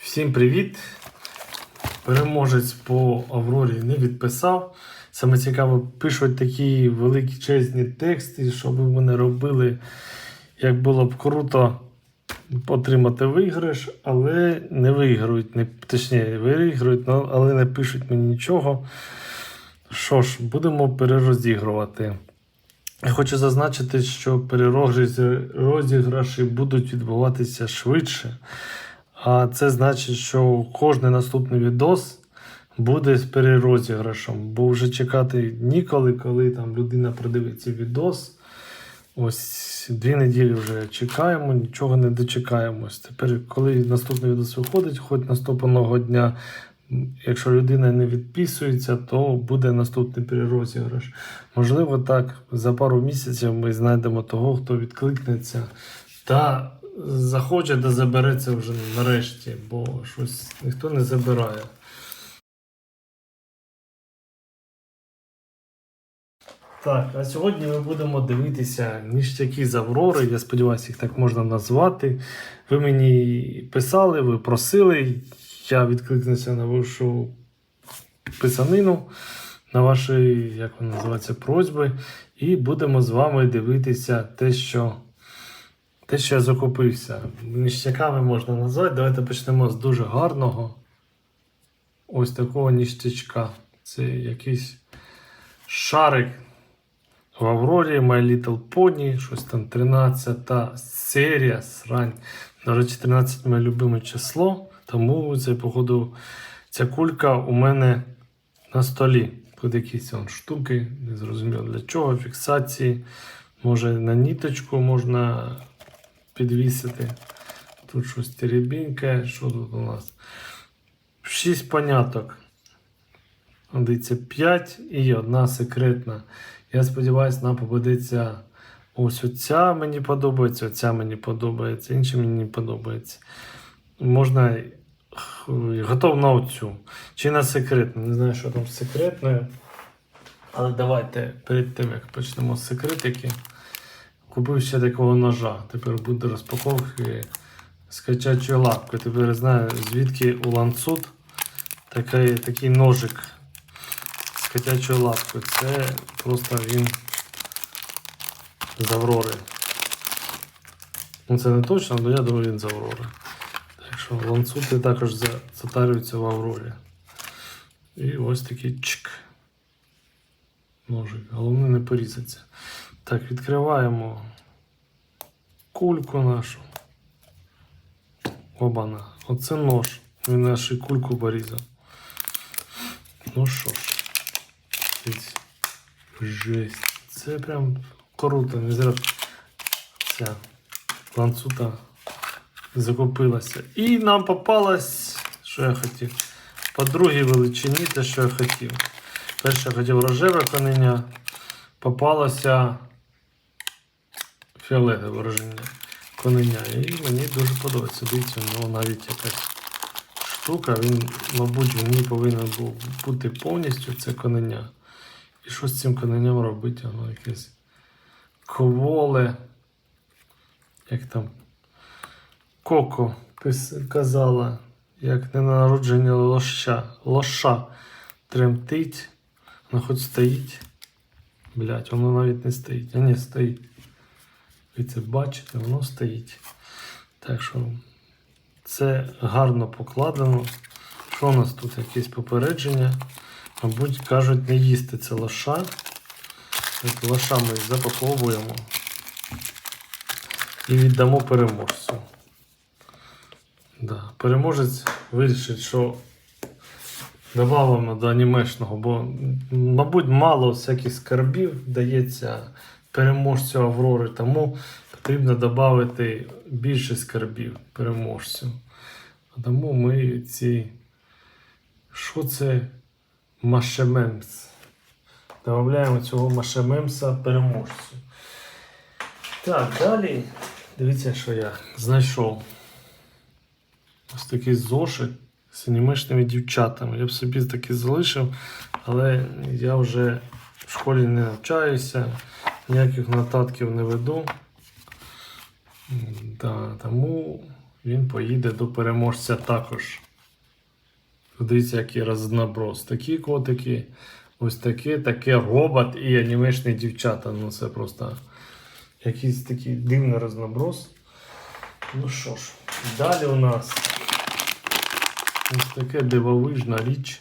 Всім привіт! Переможець по Аврорі не відписав. Саме цікаво, пишуть такі великі чесні тексти, що ви мене робили, як було б круто отримати виграш, але не виграють, не, точніше, виграють, але не пишуть мені нічого. Що ж, будемо перерозігрувати. Я хочу зазначити, що перерозіграші розіграші будуть відбуватися швидше. А це значить, що кожний наступний відос буде з перерозіграшем. Бо вже чекати ніколи, коли там людина продивиться відос. Ось дві неділі вже чекаємо, нічого не дочекаємось. Тепер, коли наступний відос виходить, хоч наступного дня, якщо людина не відписується, то буде наступний перерозіграш. Можливо, так, за пару місяців ми знайдемо того, хто відкликнеться та захоче да забереться вже нарешті, бо щось ніхто не забирає. Так, а сьогодні ми будемо дивитися ніштяки з Аврори. Я сподіваюся, їх так можна назвати. Ви мені писали, ви просили. Я відкликнувся на вашу писанину, на ваші, як вони називаються, просьби. І будемо з вами дивитися те, що, те, що я закупився. Ніштяками можна назвати. Давайте почнемо з дуже гарного. Ось такого ніштячка. Це якийсь шарик в Аврорі, My Little Pony, щось там 13 серія, срань. До речі, 13 моє любиме число, тому це, походу, ця кулька у мене на столі. Тут якісь вон штуки, не зрозуміло для чого, фіксації. Може на ніточку можна підвісити. Тут щось теребіньке. Що тут у нас? Шість поняток. Дивіться, 5 і одна секретна. Я сподіваюся, нам попадеться ось оця мені подобається, оця мені подобається, інші мені не подобається. Можна готов на оцю. Чи на секретну. Не знаю, що там з секретною. Але давайте перед тим, як почнемо з секретики, купив ще такого ножа. Тепер буде розпаковки з качачою лапкою. Тепер знаю, звідки у ланцут такий, такий ножик з котячою лапкою. Це просто він з Аврори. Ну це не точно, але я думаю, він з Аврори. Так що ланцути також затарюються в Аврорі. І ось такий чик. Ножик. Головне не порізаться. Так, відкриваємо кульку нашу. Обана. Оце нож. Він нашу кульку порізав. Ну що ж. Жесть. Це прям круто. Не зря ця ланцута закупилася. І нам попалось, що я хотів. По другій величині те, що я хотів. Перше я хотів рожеве конення, попалося фіолетове враження конення. І мені дуже подобається. Дивіться, у нього навіть якась штука. Він, мабуть, в ній повинен був бути повністю це конення. І що з цим коненням робити? Воно якесь коволе. Як там Коко казала, як не народження лоша. Лоша тремтить. Воно хоч стоїть. Блять, воно навіть не стоїть. А ні, стоїть. Ви це бачите, воно стоїть. Так що це гарно покладено. Що у нас тут? Якесь попередження. Мабуть, кажуть, не їсти це лоша. Так, лоша ми запаковуємо і віддамо переможцю. Да. Переможець вирішить, що додамо до анімешного, бо, мабуть, мало всяких скарбів дається переможцю Аврори, тому потрібно додати більше скарбів переможцю. Тому ми ці. Що це Машемемс? Додаємо цього Машемемса переможцю. Так, далі. Дивіться, що я знайшов. Ось такий зошит з анімешними дівчатами. Я б собі такий залишив, але я вже в школі не навчаюся, ніяких нотатків не веду. Да, тому він поїде до переможця також. Дивіться, який розноброс. Такі котики, ось таке, таке робот і анімешні дівчата. Ну це просто якийсь такий дивний розноброс. Ну що ж, далі у нас ось таке дивовижна річ.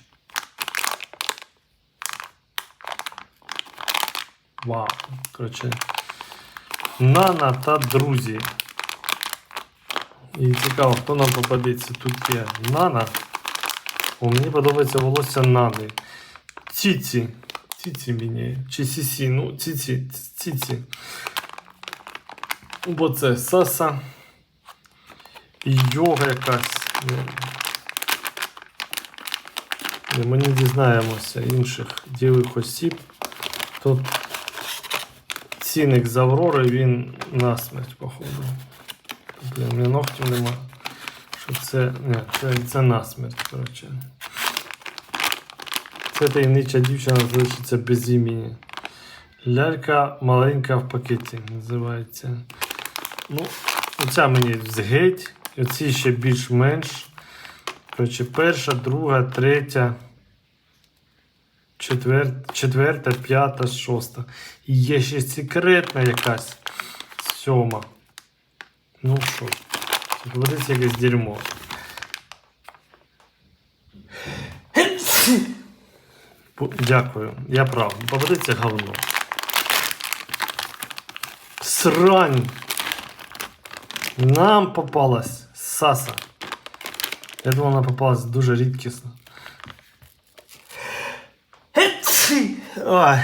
Вау. Коротше, Нана та друзі. І цікаво, хто нам попадеться. Тут є Нана. О, мені подобається волосся Нани. Ціці. Ціці мені. Чи Сісі. Ну, ціці. Ціці. Бо це Саса. І йога якась. Ми не дізнаємося інших ділих осіб. Тут цінник з Аврори, він насмерть, походу. Блін, у мене ногтів нема. Що це. Ні, це, це насмерть, коротше. Це таємнича дівчина залишиться без імені. Лялька маленька в пакеті називається. Ну, оця мені згеть. Оці ще більш-менш. Коротше, перша, друга, третя, четвер... четверта, п'ята, шоста. І є ще секретна якась сьома. Ну що, ж, якесь дерьмо. Дякую, я прав. Попадеться говно. Срань. Нам попалась Саса. Я думав, вона попалась дуже рідкісно. Ой.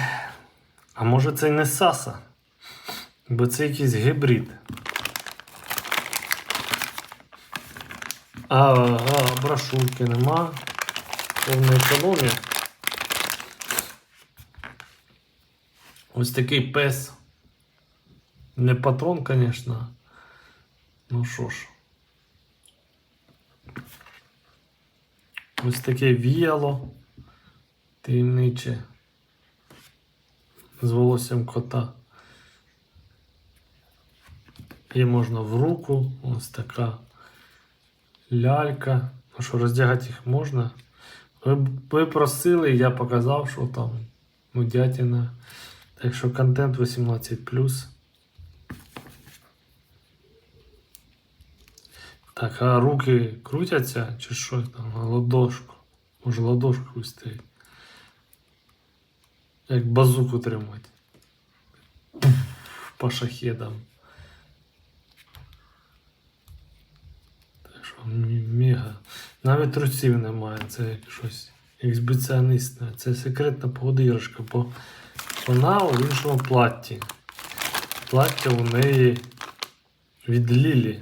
А може це не Саса? Бо це якийсь гібрид. А, а брошурки нема. Повна економія. Ось такий пес. Не патрон, звісно. Ну що ж. Ось таке віяло. Таємниче. З волоссям кота. Її можна в руку. Ось така лялька. Ну що, роздягати їх можна? Ви, ви просили, я показав, що там нудятина. Так що контент 18. Так, а руки крутяться чи що там? Ладошку. Може ладошку виставити. Як базуку тримати. По шахедам. Так що мега. Навіть трусів немає. Це як щось експедиціонистне. Це секретна подирожка, бо вона у іншому платі. Плаття у неї від Лілі.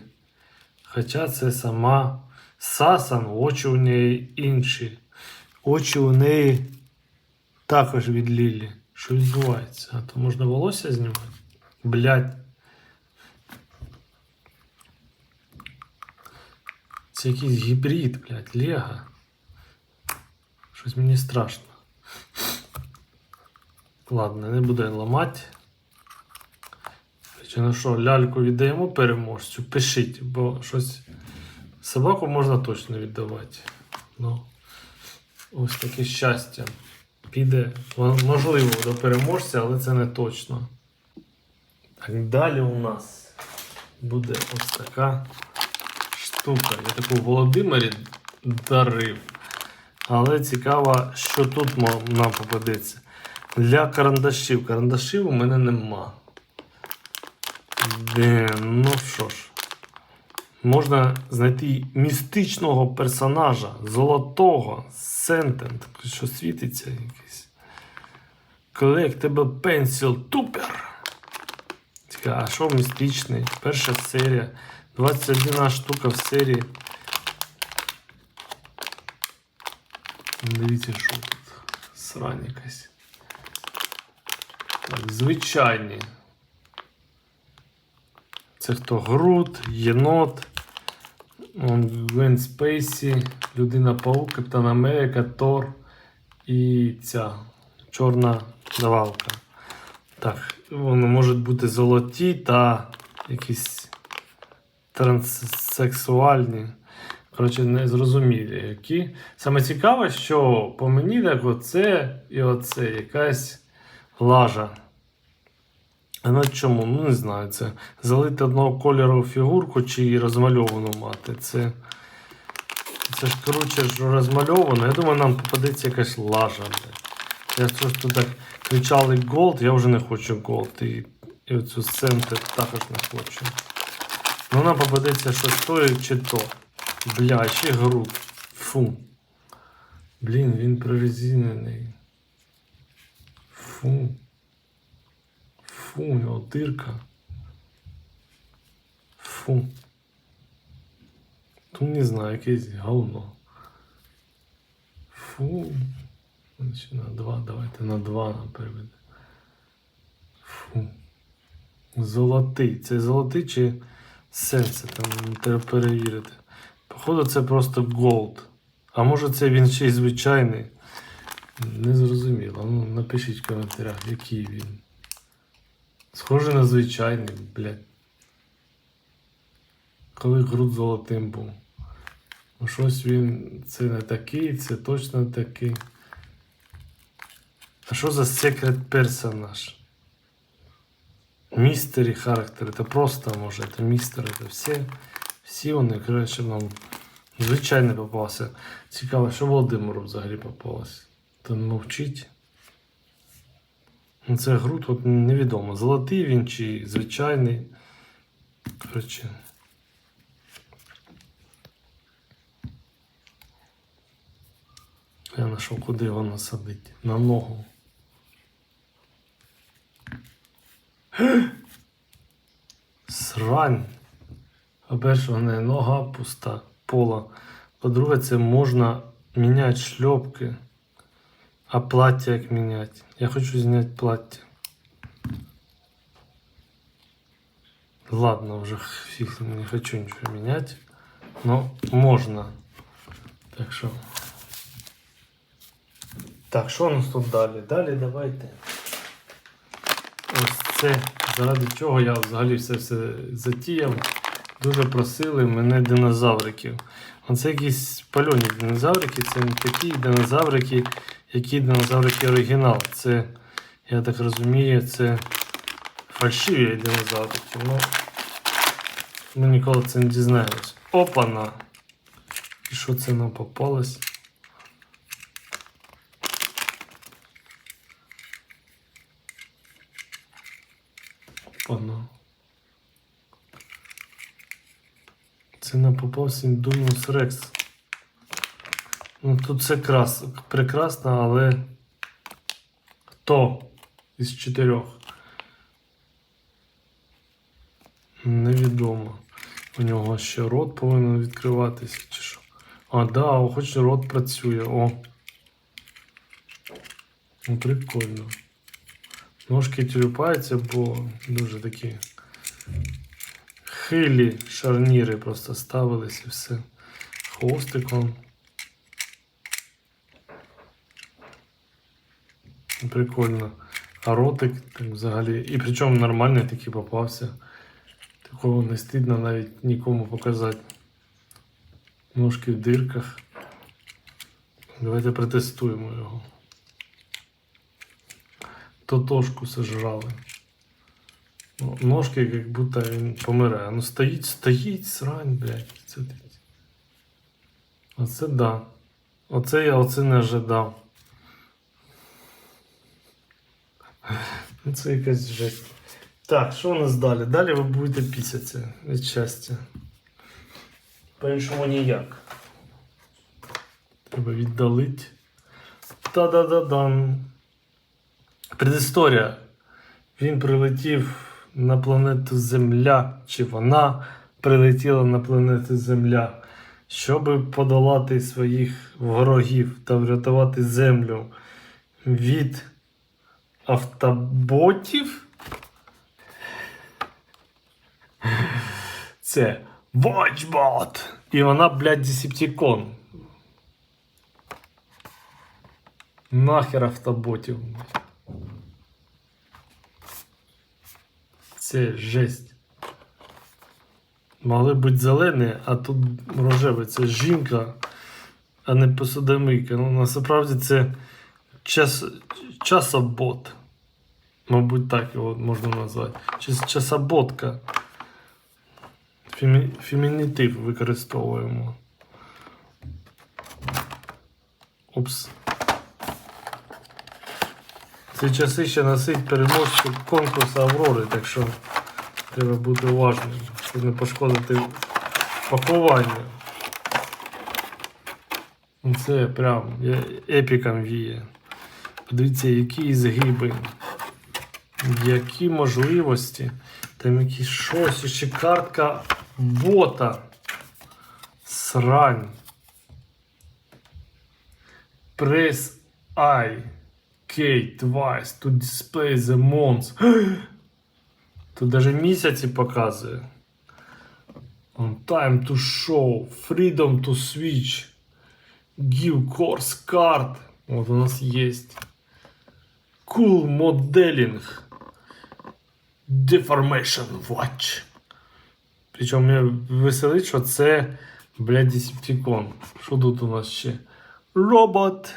Хоча це сама Сасан, очі у неї інші. Очі у неї також від Лілі. Що відбувається? А то можна волосся знімати? Блять. Це якийсь гібрид, блядь, Лего. Щось мені страшно. Ладно, не буду я ламати. Чи ну що, ляльку віддаємо переможцю? Пишіть, бо щось. Собаку можна точно віддавати. Ну, ось таке щастя. Піде, можливо, до переможця, але це не точно. Так, далі у нас буде ось така штука. Я таку Володимирі дарив. Але цікаво, що тут нам попадеться. Для карандашів. Карандашів у мене нема. Де, ну що ж. Можна знайти містичного персонажа, золотого, сентент, що світиться якийсь. Collectible Pencil Tupper. А що містичний? Перша серія. 21 штука в серії. Дивіться, що тут. Срань якась. Так, звичайні. Це хто? Грут, єнот, Гвен Спейсі, Людина Паук, Капітан Америка, Тор і ця чорна давалка. Так, вони можуть бути золоті та якісь транссексуальні. Коротше, незрозумілі які. Саме цікаве, що по мені так оце і оце якась лажа. На чому? Ну не знаю. Це залити одного кольору фігурку чи розмальовану мати. Це, це ж коротше ж розмальовано. Я думаю, нам попадеться якась лажа. Я просто так кричали Gold, я вже не хочу Gold. І, і оцю сцену також не хочу. Ну нам попадеться щось то чи то. Бля, ще груд. Фу. Блін, він прорезинений. Фу. Фу, у нього дирка. Фу. Тут не знаю, якесь говно. Фу. Значить, на два, давайте на два нам переведе. Фу. Золотий. Це золотий чи сенси там треба перевірити. Походу, це просто голд. А може це він ще й звичайний? Не зрозуміло. Ну, напишіть в коментарях, який він. Схоже на звичайний, блядь. Коли груд золотим був. Ну, щось він. Це не такий, це точно такий. А що за секрет персонаж? Містері характери, це просто може, це містери, це всі, всі вони, коротше, нам звичайно попався. Цікаво, що Володимиру взагалі попалось. Не мовчить. Ну, Це груд, от невідомо, золотий він чи звичайний. Коротше. Я знайшов, куди його насадити. На ногу. Срань. По-перше, нога пуста, пола. По-друге, це можна міняти шльопки. А плаття як міняти? Я хочу зняти плаття. Ладно, вже фіг, не хочу нічого міняти. Но можна. Так що. Так, що у нас тут далі? Далі давайте. Ось це, заради чого я взагалі все все затіяв. Дуже просили мене динозавриків. Оце якісь пальоні динозаврики, це не такі динозаврики, які динозаврики оригінал. Це, я так розумію, це фальшиві динозаврики. Ну, ми ніколи це не дізнаємось. Опана! І що це нам попалось? Опана. Це нам попався Індунус Рекс. Ну тут все крас, прекрасно, але хто із чотирьох? Невідомо. У нього ще рот повинен відкриватися чи що. А, да, хоч рот працює. О. Ну, прикольно. Ножки тілюпаються, бо дуже такі хилі шарніри просто ставились і все. Хвостиком. Прикольно. А ротик так взагалі. І причому нормальний такий попався. Такого не стидно навіть нікому показати. Ножки в дирках. Давайте протестуємо його. Тотошку сожрали. Ну, Ножки, як будто він помирає. Ну стоїть, стоїть, срань, блядь. Це... Оце да. Оце я оце не ожидав. Ну, Це якась жесть. Так, що у нас далі? Далі ви будете пісятися від щастя. По-іншому ніяк. Треба віддалити. Та-да-да-дан. Предісторія. Він прилетів на планету Земля, чи вона прилетіла на планету Земля, щоб подолати своїх ворогів та врятувати Землю від автоботів. Це Watchbot! І вона, блядь, Десептикон. Нахер автоботів. Це жесть. Могли бути зелені, а тут рожевий. Це жінка, а не посудомийка. Ну, насправді це час, часобот. Мабуть, так його можна назвати. Час, часоботка. Фемі, фемінітив використовуємо. Упс. Ці часи ще носить переможцю конкурсу Аврори, так що треба бути уважним, щоб не пошкодити пакування. Ну, Це прям е- епіком віє. Подивіться, які згиби, які можливості. Там якісь щось, ще картка бота. Срань. Press I. K twice to display the months. Тут даже місяці показує. On time to show, freedom to switch, give course card. Вот у нас есть. Cool modeling. Deformation watch. Причому мене веселить, що це, блядь, Decepticon. Що тут у нас ще? Robot.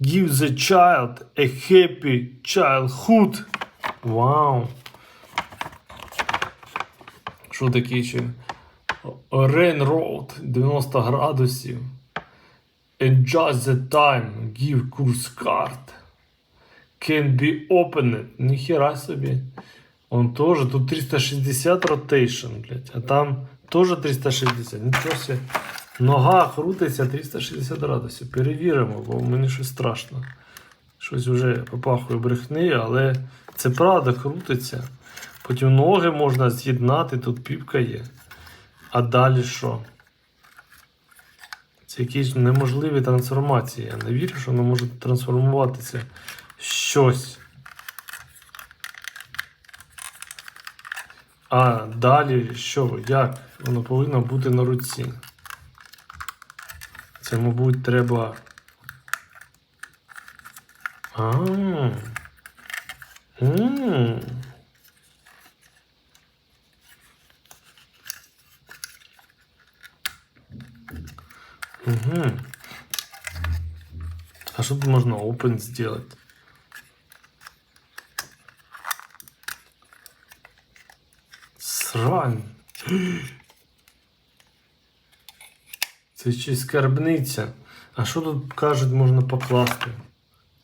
Give the child a happy childhood. Вау. Що таке ще? Rain Road 90 градусів. Adjust the time. Give course card. Can be opened. Ніхера собі. Он тоже. Тут 360 rotation, блядь. А там тоже 360. Нічого себе. Нога крутиться 360 градусів. Перевіримо, бо мені щось страшно. Щось вже попахує брехнею, але це правда крутиться. Потім ноги можна з'єднати, тут піпка є. А далі що? Це якісь неможливі трансформації. Я не вірю, що воно може трансформуватися щось. А далі що? Як? Воно повинно бути на руці. Це, мабуть, треба. А. М. Угу. А что тут можно open сделать? Срань. Це ще скарбниця. А що тут кажуть, можна покласти?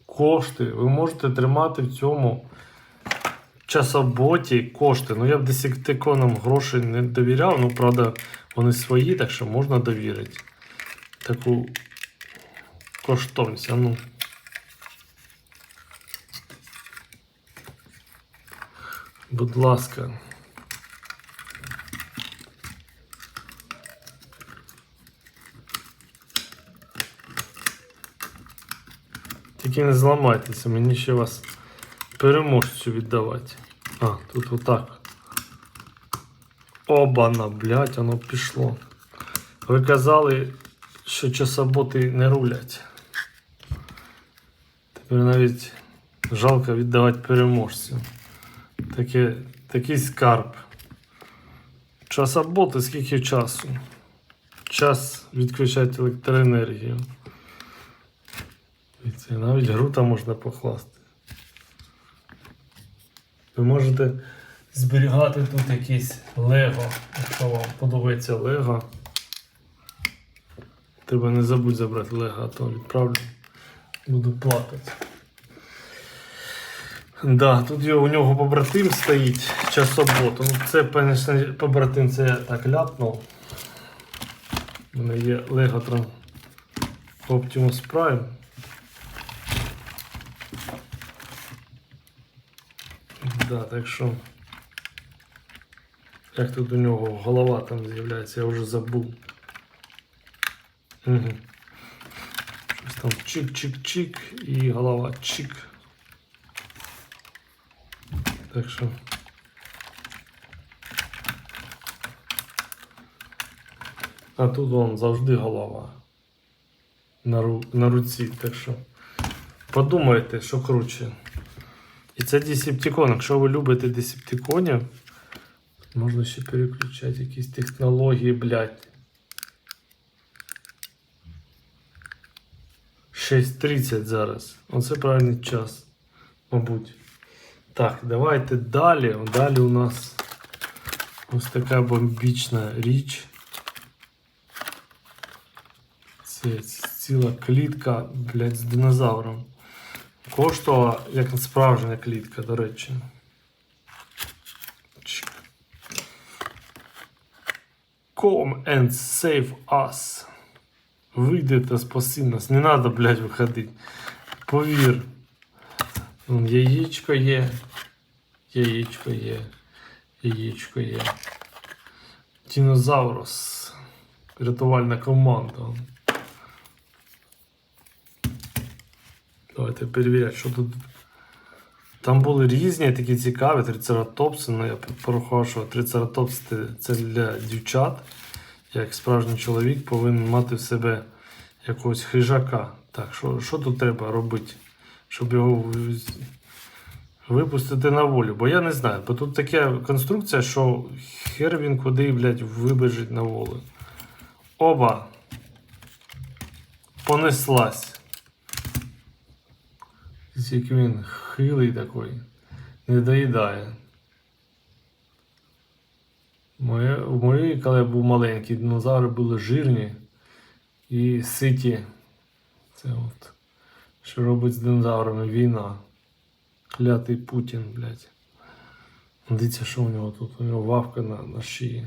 Кошти. Ви можете тримати в цьому часоботі кошти. Ну я б десятиконам грошей не довіряв, ну правда, вони свої, так що можна довірити. Таку коштовність. А ну. Будь ласка. Тільки не зламайтеся, мені ще вас переможцю віддавати. А, тут отак. Обана, блядь, воно пішло. Ви казали, що часоботи не рулять. Тепер навіть жалко віддавати переможцю. Таке, такий скарб. Часоботи скільки часу? Час відключати електроенергію. Це навіть грута можна покласти. Ви можете зберігати тут якийсь Лего. Якщо вам подобається Лего. Треба не забудь забрати Лего, а то відправлю. Буду плакати. Да, тут у нього побратим стоїть часобот. Ну, це, звісно, побратим це я так ляпнув. У мене є Tran Optimus Prime. Да, так що. Як тут у нього голова там з'являється, я вже забув. Угу. Щось там чик-чик-чик і голова чик. Так що. А тут вон завжди голова. На, ру... на руці, так що. Подумайте, що круче. І це Десептикон. Якщо ви любите Десептиконів, Можна ще переключати якісь технології, блядь. 6.30 зараз. Оце правильний час, мабуть. Так, давайте далі. Далі у нас ось така бомбічна річ. Це ціла клітка, блядь, з динозавром. Коштувала як справжня клітка, до речі. Come and save us. Вийди та спаси нас. Не треба, блядь, виходити. Повір. Яєчко є. Яєчко є. Яєчко є. Динозаврус. Рятувальна команда. Давайте перевіряти, що тут. Там були різні такі цікаві трицератопси, але я порахував, що трицератопс це- це для дівчат. Як справжній чоловік повинен мати в себе якогось хижака. Так, що, що тут треба робити, щоб його випустити на волю? Бо я не знаю, бо тут така конструкція, що хер він куди, блядь, вибежить на волю. Оба. Понеслась. Як він хилий такий, не доїдає. Моє, у моєї, коли я був маленький, динозаври були жирні і ситі. Це от. Що робить з динозаврами війна. Клятий Путін, блядь. Дивіться, що у нього тут. У нього вавка на, на шиї.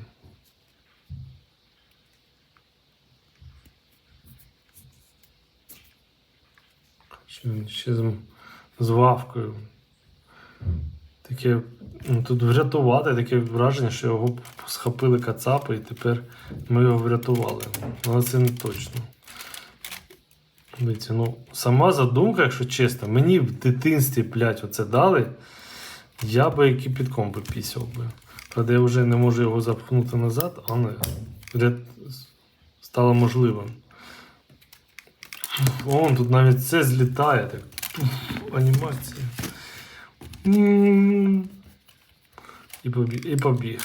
Він ще з, з вавкою. Таке, ну, тут врятувати, таке враження, що його схопили кацапи і тепер ми його врятували. Але це не точно. Дивіться, ну, сама задумка, якщо чесно, мені в дитинстві, блядь, оце дали, я би кипітком би пісяв би. Правда, я вже не можу його запхнути назад, але ряд... стало можливим. Вон, тут навіть це злітає так. Анімація. І побіг. І побіг.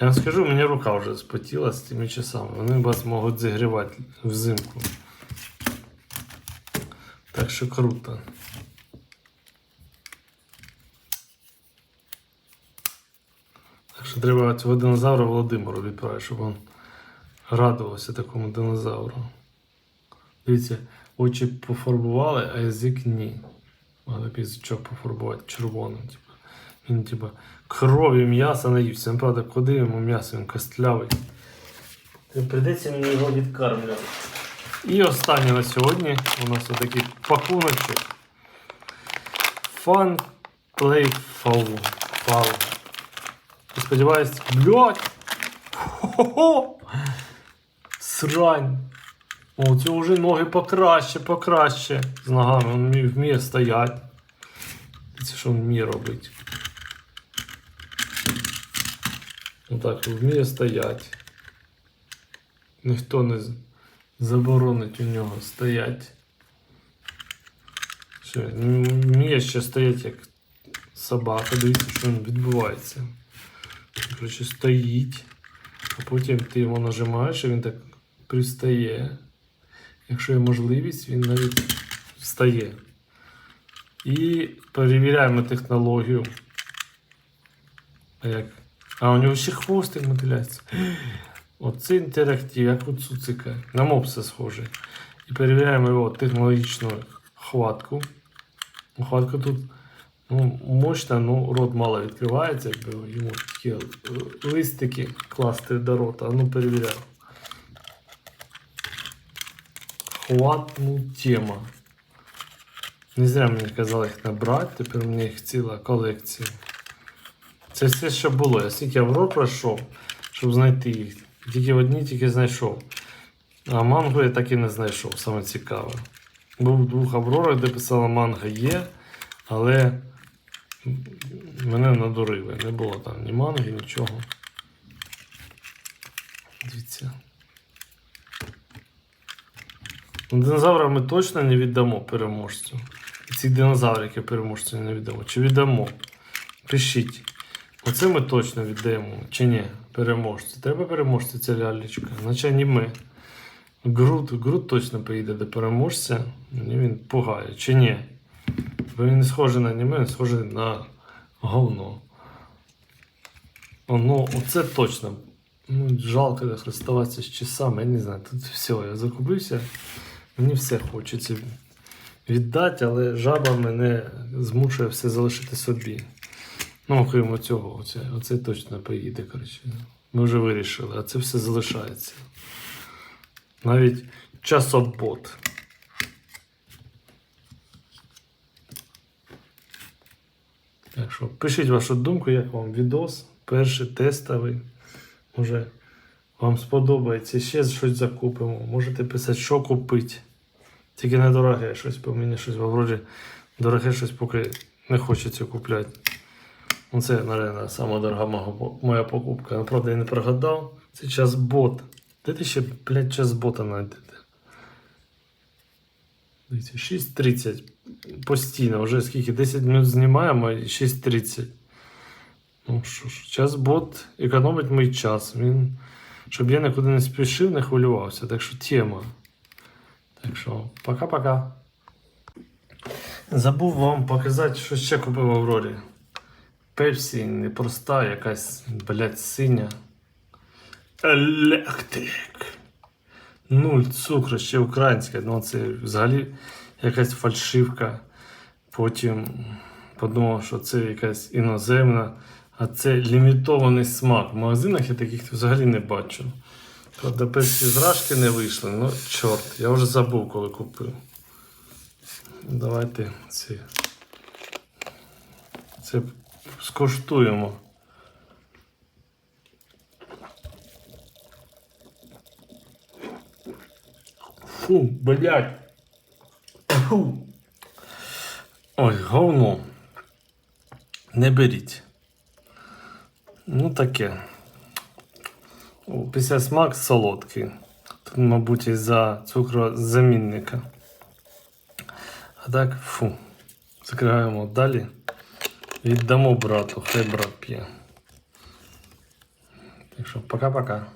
Я вам скажу, мені рука вже спотіла з тими часами. Вони вас можуть зігрівати взимку. Так що круто. Так що треба цього динозавра Володимиру відправити, щоб він радувався такому динозавру. Дивіться, очі пофарбували, а язик ні. Треба язичок пофарбувати червоним. Типу. Він, типу, кров'ю м'яса наївся. Ну, правда, куди йому м'ясо, він костлявий. Придеться мені його відкармлювати. І останнє на сьогодні у нас отакий пакуночок. Fun Playful. Фау. Я сподіваюсь, блядь! Хо-хо-хо! Срань! О, це вже ноги покраще, покраще. З ногами він вміє, стояти. Це що вміє робити. Отак, вміє стояти. Ніхто не заборонить у нього стояти. Що, вміє ще стояти як собака, дивіться, що він відбувається. Коротше, стоїть, а потім ти його нажимаєш, і він так пристає. Якщо є можливість, він навіть встає. І перевіряємо технологію. А як? А у нього ще хвостик мотиляється. Оце інтерактив, як у цуцика. На мопса схоже. І перевіряємо його технологічну хватку. Хватка тут ну, мощна, ну рот мало відкривається, якби йому такі листики класти до рота. Ну перевіряємо. Хват, ну, тема. Не зря мені казали їх набрати, тепер у мене їх ціла колекція. Це все, що було. Я скільки аврор пройшов, щоб знайти їх. Тільки в одній тільки знайшов. А мангу я так і не знайшов, саме цікаве. Був в двох аврорах, де писала манга є, але мене надурили. Не було там ні манги, нічого. Дивіться. Ну, Динозавра ми точно не віддамо переможцю. І ці динозаврики переможцю не віддамо. Чи віддамо? Пишіть. Оце ми точно віддаємо. Чи ні? Переможці. Треба переможці ця лялечка. Наче не ми. Груд, Груд точно поїде до переможця. Мені він пугає. Чи ні? Бо він не схожий на аніме, він схожий на говно. Ну, оце точно. Ну, жалко розставатися з часами. Я не знаю, тут все, я закупився. Мені все хочеться віддати, але жаба мене змушує все залишити собі. Ну, окрім цього, оце, оце точно поїде, коротше. Ми вже вирішили, а це все залишається. Навіть часобот. Так що пишіть вашу думку, як вам відос. Перший тестовий. Може, вам сподобається. Ще щось закупимо. Можете писати, що купити. Тільки не дороге щось, бо мені щось вроді дороге щось поки не хочеться купляти. Ну, це, наверное, сама дорога моя покупка. Ну, правда, я не прогадав. Це час бот. Де ти ще, блядь, час бота знайдете? Дивіться, 6.30. Постійно, вже скільки? 10 минут знімаємо і 6.30. Ну що ж, час бот економить мій час. Він, щоб я нікуди не спішив, не хвилювався. Так що тема. Так що, пока-пока. Забув вам показати, що ще купив в Аврорі. Пепсі непроста, якась, блядь, синя. Електрик. Нуль цукру, ще українська. Ну, це взагалі якась фальшивка. Потім подумав, що це якась іноземна, а це лімітований смак. В магазинах я таких взагалі не бачу. Правда, перші зражки не вийшли. Ну, чорт, я вже забув, коли купив. Давайте ці. Це скуштуємо. Фу, блядь. Ой, говно. Не беріть. Ну таке. Після смак солодкий. Тут, мабуть, із-за цукрозамінника. А так, фу. Закриваємо далі. Віддамо брату, хай брат п'є. Так що, пока-пока.